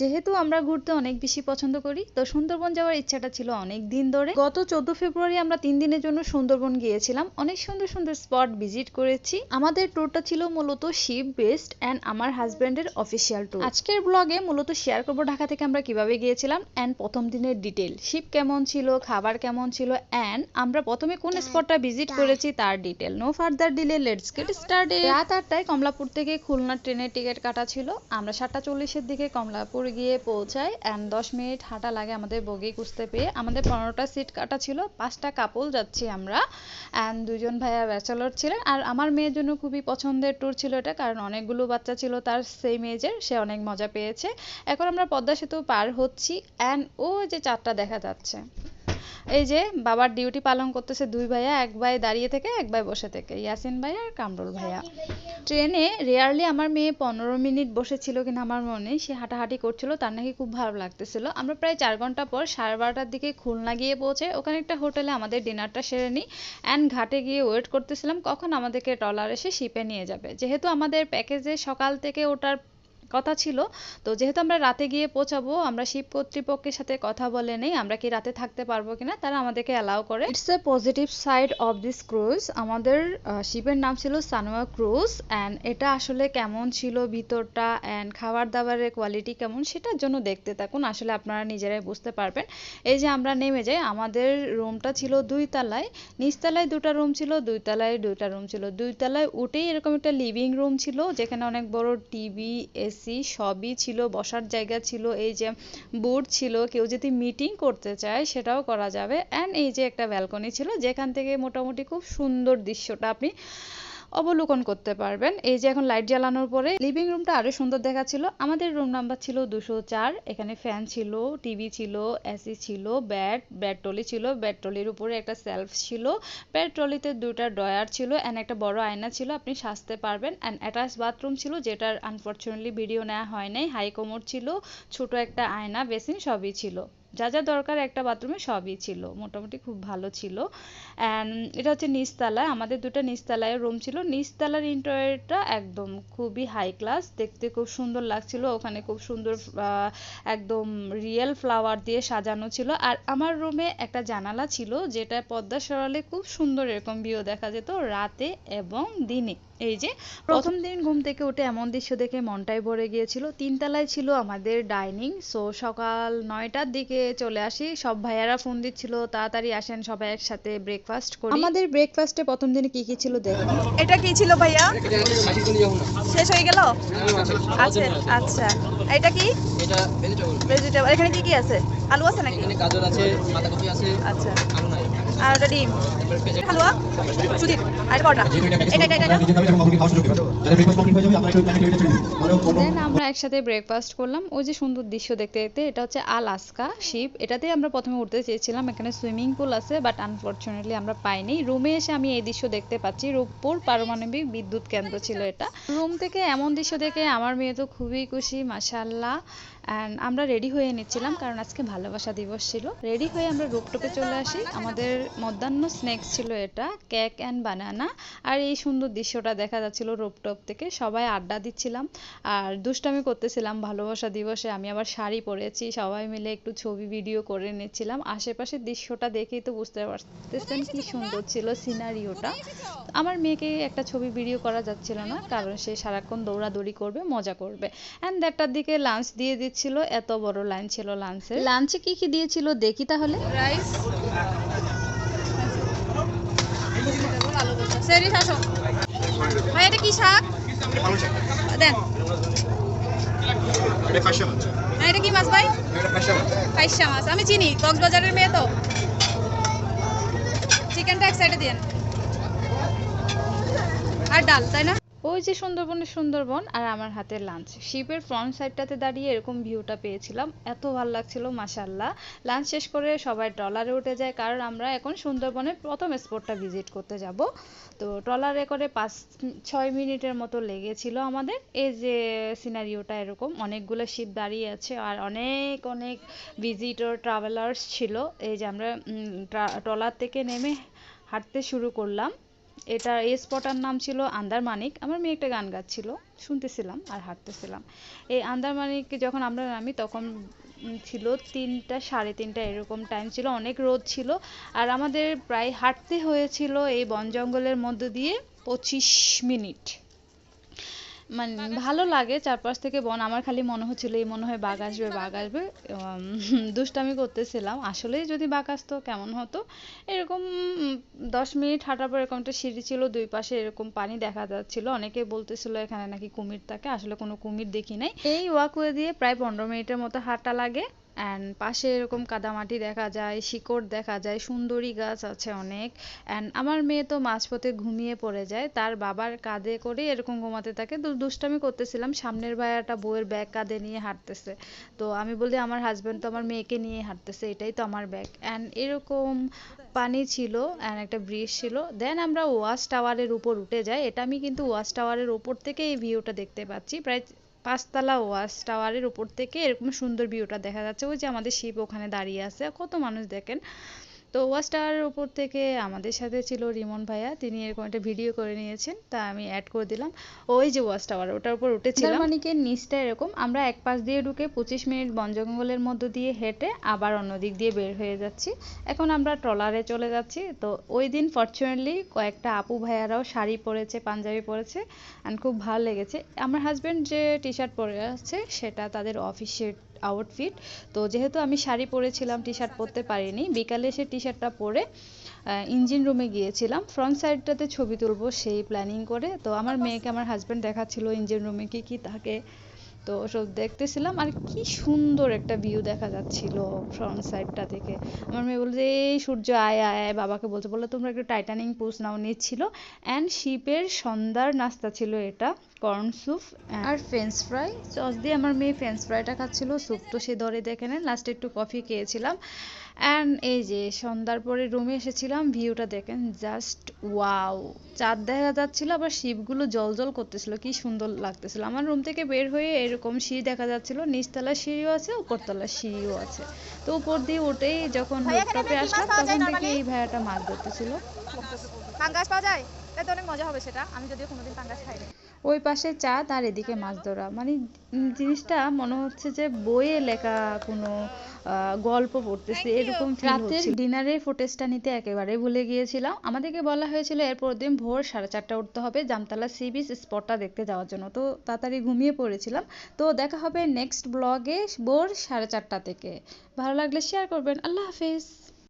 যেহেতু আমরা ঘুরতে অনেক বেশি পছন্দ করি, তো সুন্দরবন যাওয়ার ইচ্ছাটা ছিল অনেক দিন ধরে। গত চোদ্দ ফেব্রুয়ারি আমরা তিন দিনের জন্য সুন্দরবন গিয়েছিলাম। অনেক সুন্দর সুন্দর স্পট ভিজিট করেছি। আমাদের ট্যুরটা ছিল মূলত শিপ বেসড অ্যান্ড আমার হাজব্যান্ডের অফিসিয়াল ট্যুর আজকের ব্লগে মূলত শেয়ার করব ঢাকা থেকে আমরা কীভাবে গিয়েছিলাম অ্যান্ড প্রথম দিনের ডিটেল শিপ কেমন ছিল, খাবার কেমন ছিল অ্যান্ড আমরা প্রথমে কোন স্পটটা ভিজিট করেছি তার detail no further delay let's get started রাত আটটায় কমলাপুর থেকে খুলনা ট্রেনের টিকিট কাটা ছিল। আমরা সাতটা চল্লিশের দিকে কমলাপুর গিয়ে পৌঁছাই অ্যান্ড দশ মিনিট হাঁটা লাগে আমাদের বগি খুঁজতে পেয়ে। আমাদের পনেরোটা সিট কাটা ছিল, পাঁচটা কাপল যাচ্ছি আমরা অ্যান্ড দুজন ভাইয়া ব্যাচেলর ছিলেন। আর আমার মেয়ের জন্য খুবই পছন্দের ট্যুর ছিল এটা, কারণ অনেকগুলো বাচ্চা ছিল তার সেম এজের সে অনেক মজা পেয়েছে। এখন আমরা পদ্মা সেতু পার হচ্ছি অ্যান্ড ও যে চারটা দেখা যাচ্ছে। এই যে বাবার ডিউটি পালন করতেছে দুই ভাইয়া এক ভাই দাঁড়িয়ে থেকে এক ভাই বসে থেকে ইয়াসিন ভাইয়া আর কামরুল ভাইয়া। ট্রেনে রেয়ারলি আমার মেয়ে পনেরো মিনিট বসেছিল কিনা আমার মনে সে হাঁটাহাঁটি করছিল তার নাকি খুব ভালো লাগতেছিল। আমরা প্রায় চার ঘণ্টা পর সাড়ে বারোটার দিকে খুলনা গিয়ে পৌঁছে ওখানে একটা হোটেলে আমাদের ডিনারটা সেরে নিই অ্যান্ড ঘাটে গিয়ে ওয়েট করতেছিলাম কখন আমাদেরকে ট্রলার এসে শিপে নিয়ে যাবে। যেহেতু আমাদের প্যাকেজে সকাল থেকে ওটার কথা ছিল। তো যেহেতু আমরা রাতে গিয়ে পৌঁছাবো, আমরা শিপ কর্তৃপক্ষের সাথে কথা বলে নেই, আমরা কি রাতে থাকতে পারব কিনা, তারা আমাদেরকে অ্যালাউ করে। It's a positive side of this cruise আমাদের শিপের নাম ছিল সানোয়া ক্রুজ অ্যান্ড এটা আসলে কেমন ছিল ভিতরটা অ্যান্ড খাবার দাবারের কোয়ালিটি কেমন, সেটার জন্য দেখতে থাকুন। আসলে আপনারা নিজেরাই বুঝতে পারবেন। এই যে আমরা নেমে যাই, আমাদের রুমটা ছিল দুই তলায়। নিচতলায় দুটা রুম ছিল, দুই তলায় দুইটা রুম ছিল। দুই তলায় উঠেই এরকম একটা লিভিং রুম ছিল, যেখানে অনেক বড় টিভি এসি এসি সবই ছিল, বসার জায়গা ছিল, এই যে বোর্ড ছিল, কেউ যদি মিটিং করতে চায় সেটাও করা যাবে। অ্যান্ড এই যে একটা ব্যালকনি ছিল, যেখান থেকে মোটামুটি খুব সুন্দর দৃশ্যটা আপনি অবলোকন করতে পারবেন। এই যে এখন লাইট জ্বালানোর পরে লিভিং রুমটা আরও সুন্দর দেখাচ্ছিল। আমাদের রুম নাম্বার ছিল দুশো চার। এখানে ফ্যান ছিল টিভি ছিল এসি ছিল ব্যাড ব্যাড টলি ছিল। ব্যাড টলির উপরে একটা সেলফ ছিল। ব্যাড টলিতে দুটা ড্রয়ার ছিল অ্যান্ড একটা বড় আয়না ছিল। আপনি সাজতে পারবেন। অ্যান্ড অ্যাটাচ বাথরুম ছিল যেটার আনফর্চুনেটলি ভিডিও নেওয়া হয় নাই। হাই কোমর ছিল। ছোট একটা আয়না বেসিন সবই ছিল। যা যা দরকার একটা বাথরুমে সবই ছিল, মোটামুটি খুব ভালো ছিল। অ্যান্ড এটা হচ্ছে নিচতলায়, আমাদের দুটো নিচতলায় রুম ছিল। নিচতলার ইন্টারিয়রটা একদম খুবই হাই ক্লাস দেখতে খুব সুন্দর লাগছিল। ওখানে খুব সুন্দর একদম রিয়েল ফ্লাওয়ার দিয়ে সাজানো ছিল। আর আমার রুমে একটা জানালা ছিল, যেটা পদ্মা সরালে খুব সুন্দর এরকম ভিউ দেখা যেত রাতে এবং দিনে। এই যে প্রথম দিন ঘুম থেকে উঠে এমন দৃশ্য দেখে মনটাই ভরে গিয়েছিল তিনতলায় ছিল আমাদের ডাইনিং সো সকাল নয়টার দিকে চলে আসি সব ভাইয়ারা ফোন দিচ্ছিল তাড়াতাড়ি আসেন সবাই একসাথে ব্রেকফাস্ট করি আমাদের ব্রেকফাস্টে প্রথম দিনে কি কি ছিল দেখুন এটা কি ছিল ভাইয়া শেষ হয়ে গেল আচ্ছা আচ্ছা এটা কি এটা ভেজিটেবল ভেজিটেবল এখানে কি কি আছে আলু আছে নাকি এখানে গাজর আছে বাঁধাকপি আছে আচ্ছা আলু নাই আর ওটা ডিম হালুয়া সুদীপ আর এটা এটা এটা আমরা একসাথে ব্রেকফাস্ট করলাম। ওই যে সুন্দর দৃশ্য দেখতে দেখতে, এটা হচ্ছে আলাস্কা শিপ। এটাতে আমরা প্রথমে উঠতে চেয়েছিলাম। এখানে সুইমিং পুল আছে বাট আনফরচুনেটলি আমরা পাইনি। রুমে এসে আমি এই দৃশ্য দেখতে পাচ্ছি। রূপপুর পারমাণবিক বিদ্যুৎ কেন্দ্র ছিল এটা। রুম থেকে এমন দৃশ্য দেখে আমার মেয়ে তো খুবই খুশি মাসাল্লাহ অ্যান্ড আমরা রেডি হয়ে নিচ্ছিলাম, কারণ আজকে ভালোবাসা দিবস ছিল। রেডি হয়ে আমরা রুপটপে চলে আসি। আমাদের মধ্যাহ্ন স্ন্যাক্স ছিল এটা কেক অ্যান্ড বানানা আর এই সুন্দর দৃশ্যটা দেখা যাচ্ছিল রুপটপ থেকে। সবাই আড্ডা দিচ্ছিলাম। আর দুষ্টামি করতেছিলাম ভালোবাসা দিবসে আমি আবার শাড়ি পরেছি সবাই মিলে একটু ছবি ভিডিও করে নিচ্ছিলাম আশেপাশের দৃশ্যটা দেখেই তো বুঝতে পারতেছেন কি সুন্দর ছিল সিনারিওটা আমার মেয়েকে একটা ছবি ভিডিও করা যাচ্ছিল না কারণ সে সারাক্ষণ দৌড়াদৌড়ি করবে মজা করবে। অ্যান্ড দেড়টার দিকে লাঞ্চ দিয়ে দিচ্ছিল এত বড় লাইন ছিল লাঞ্চে লাঞ্চে কি কি দিয়েছিল দেখি তাহলে। রাইস আলু ভাই এটা কি শাক। দেন। আর এটা কি মাছ ভাই? ফাইসা মাছ। আমি চিনি কক্সবাজারের মেয়ে তো। চিকেনটা এক সাইডে দিয়েন আর ডাল তাই না? ওই যে সুন্দরবনের সুন্দরবন আর আমার হাতে লাঞ্চ শিপের ফ্রন্ট সাইডটাতে দাঁড়িয়ে এরকম ভিউটা পেয়েছিলাম। এত ভালো লাগছিল মাসাল্লাহ লাঞ্চ শেষ করে সবাই ট্রলারে উঠে যায়, কারণ আমরা এখন সুন্দরবনের প্রথম স্পটটা ভিজিট করতে যাব। তো ট্রলারে করে পাঁচ, ছয় মিনিটের মতো লেগেছিল আমাদের। এই যে সিনারিওটা এরকম, অনেকগুলো শিপ দাঁড়িয়ে আছে আর অনেক অনেক ভিজিটর ট্রাভেলার্স ছিল। এই যে আমরা ট্রলার থেকে নেমে হাঁটতে শুরু করলাম। এটা এই স্পটার নাম ছিল আন্দারমানিক আমার মেয়ে একটা গান গাচ্ছিল, শুনতেছিলাম আর হাঁটতেছিলাম। এই আন্দারমানিকে যখন আমরা নামি, তখন ছিল তিনটা, সাড়ে তিনটা এরকম টাইম ছিল, অনেক রোদ ছিল। আর আমাদের প্রায় হাঁটতে হয়েছিল এই বন জঙ্গলের মধ্য দিয়ে পঁচিশ মিনিট। মানে ভালো লাগে চারপাশ থেকে বন। আমার খালি মনে হচ্ছিল এই মনে হয় বাঘ আসবে বাঘ আসবে। দুষ্টামি করতেছিলাম। আসলেই যদি বাঘ আসতো কেমন হতো? এরকম দশ মিনিট হাঁটার পর এরকম একটা সিঁড়ি ছিল দুই পাশে এরকম পানি দেখা যাচ্ছিল। অনেকে বলতেছিল এখানে নাকি কুমির থাকে। আসলে কোনো কুমির দেখি নাই। এই ওয়াকওয়ে দিয়ে প্রায় পনেরো মিনিটের মতো হাঁটা লাগে। অ্যান্ড পাশে এরকম কাদামাটি দেখা যায়, শিকড় দেখা যায়, সুন্দরী গাছ আছে অনেক। অ্যান্ড আমার মেয়ে তো মাঝপথে ঘুমিয়ে পড়ে যায়, তার বাবার কাঁধে করে এরকম ঘুমাতে থাকে। তো দুষ্টামি করতেছিলাম, সামনের ভাইয়াটা বউয়ের ব্যাগ কাঁধে নিয়ে হাঁটতেছে। তো আমি বলি, আমার হাজবেন্ড তো আমার মেয়েকে নিয়ে হাঁটতেছে, এটাই তো আমার ব্যাগ। অ্যান্ড এরকম পানি ছিল অ্যান্ড একটা ব্রিজ ছিল। দেন আমরা ওয়াচ টাওয়ারের উপর উঠে যাই। এটা আমি কিন্তু ওয়াচ টাওয়ারের উপর থেকে এই ভিউটা দেখতে পাচ্ছি। প্রায় পাঁচতলা ওয়াচ টাওয়ারের উপর থেকে এরকম সুন্দর ভিউটা দেখা যাচ্ছে। ওই যে আমাদের শিব ওখানে দাঁড়িয়ে আছে। কত মানুষ দেখেন? তো ওয়াচ টাওয়ারের উপর থেকে আমাদের সাথে ছিল রিমন ভাইয়া। তিনি এরকম একটা ভিডিও করে নিয়েছেন, তা আমি অ্যাড করে দিলাম। ওই যে ওয়াচ টাওয়ার ওটার উপর উঠেছিলাম। মানিকের নিচটা এরকম, আমরা এক পাশ দিয়ে ঢুকে পঁচিশ মিনিট বন জঙ্গলের মধ্য দিয়ে হেঁটে আবার অন্য দিক দিয়ে বের হয়ে যাচ্ছি। এখন আমরা ট্রলারে চলে যাচ্ছি। তো ওই দিন ফরচুনেটলি কয়েকটা আপু ভাইয়ারাও শাড়ি পরেছে, পাঞ্জাবি পরেছে অ্যান্ড খুব ভালো লেগেছে। আমার হাজবেন্ড যে টি শার্ট পরে আছে, সেটা তাদের অফিসের আউটফিট তো যেহেতু আমি শাড়ি পরেছিলাম টি শার্ট পরতে পারিনি, বিকালে সে টি শার্টটা পরে ইঞ্জিন রুমে গিয়েছিলাম। ফ্রন্ট সাইডটাতে ছবি তুলবো, সেই প্ল্যানিং করে। তো আমার মেয়েকে, আমার হাজব্যান্ড দেখাচ্ছিল ইঞ্জিন রুমে কি কি থাকে তো ওসব দেখতেছিলাম আর কি সুন্দর একটা ভিউ দেখা যাচ্ছিল ফ্রন্ট সাইডটা থেকে। আমার মেয়ে বলছে এই সূর্য, আয় আয় বাবাকে বলছে বলে তোমরা একটু টাইটানিং পোজ নাও। নিচ্ছিল। অ্যান্ড শিপের সন্ধ্যার নাস্তা ছিল এটা কর্ন স্যুপ আর ফ্রেঞ্চ ফ্রাই সস দিয়ে আমার মেয়ে ফ্রেঞ্চ ফ্রাইটা খাচ্ছিল। স্যুপ তো সে ধরে দেখে নেন। লাস্টে একটু কফি খেয়েছিলাম। অ্যান্ড এই যে সন্ধ্যার পরে রুমে এসেছিলাম ভিউটা দেখেন জাস্ট ওয়াও চাঁদ দেখা যাচ্ছিল আবার শিপগুলো জল জল করতেছিল কি সুন্দর লাগতেছিল। আমার রুম থেকে বের হয়ে এরকম সিঁড়ি দেখা যাচ্ছিল নিচতলার সিঁড়িও আছে উপরতলার সিঁড়িও আছে। তো উপর দিয়ে উঠেই যখন আসলাম তখন দেখি এই ভাইয়াটা মাছ ধরতেছিল। পাঙ্গাস পাওয়া যায়? তাই তো অনেক মজা হবে সেটা। আমি যদিও কোনোদিন পাঙ্গাস খাইনি। ওই পাশে চাঁদ আর এদিকে মাছ ধরা। মানে জিনিসটা মনে হচ্ছে যে বইয়ে লেখা কোনো গল্প পড়তেছি এরকম রাতের ডিনারের ফুটেজটা নিতে একেবারে ভুলে গিয়েছিলাম। আমাদেরকে বলা হয়েছিল এরপর দিন ভোর সাড়ে চারটা উঠতে হবে জামতলা সি বিচ স্পটটা দেখতে যাওয়ার জন্য। তো তাড়াতাড়ি ঘুমিয়ে পড়েছিলাম। তো দেখা হবে নেক্সট ব্লগে ভোর সাড়ে চারটা থেকে। ভালো লাগলে শেয়ার করবেন। আল্লাহ হাফেজ।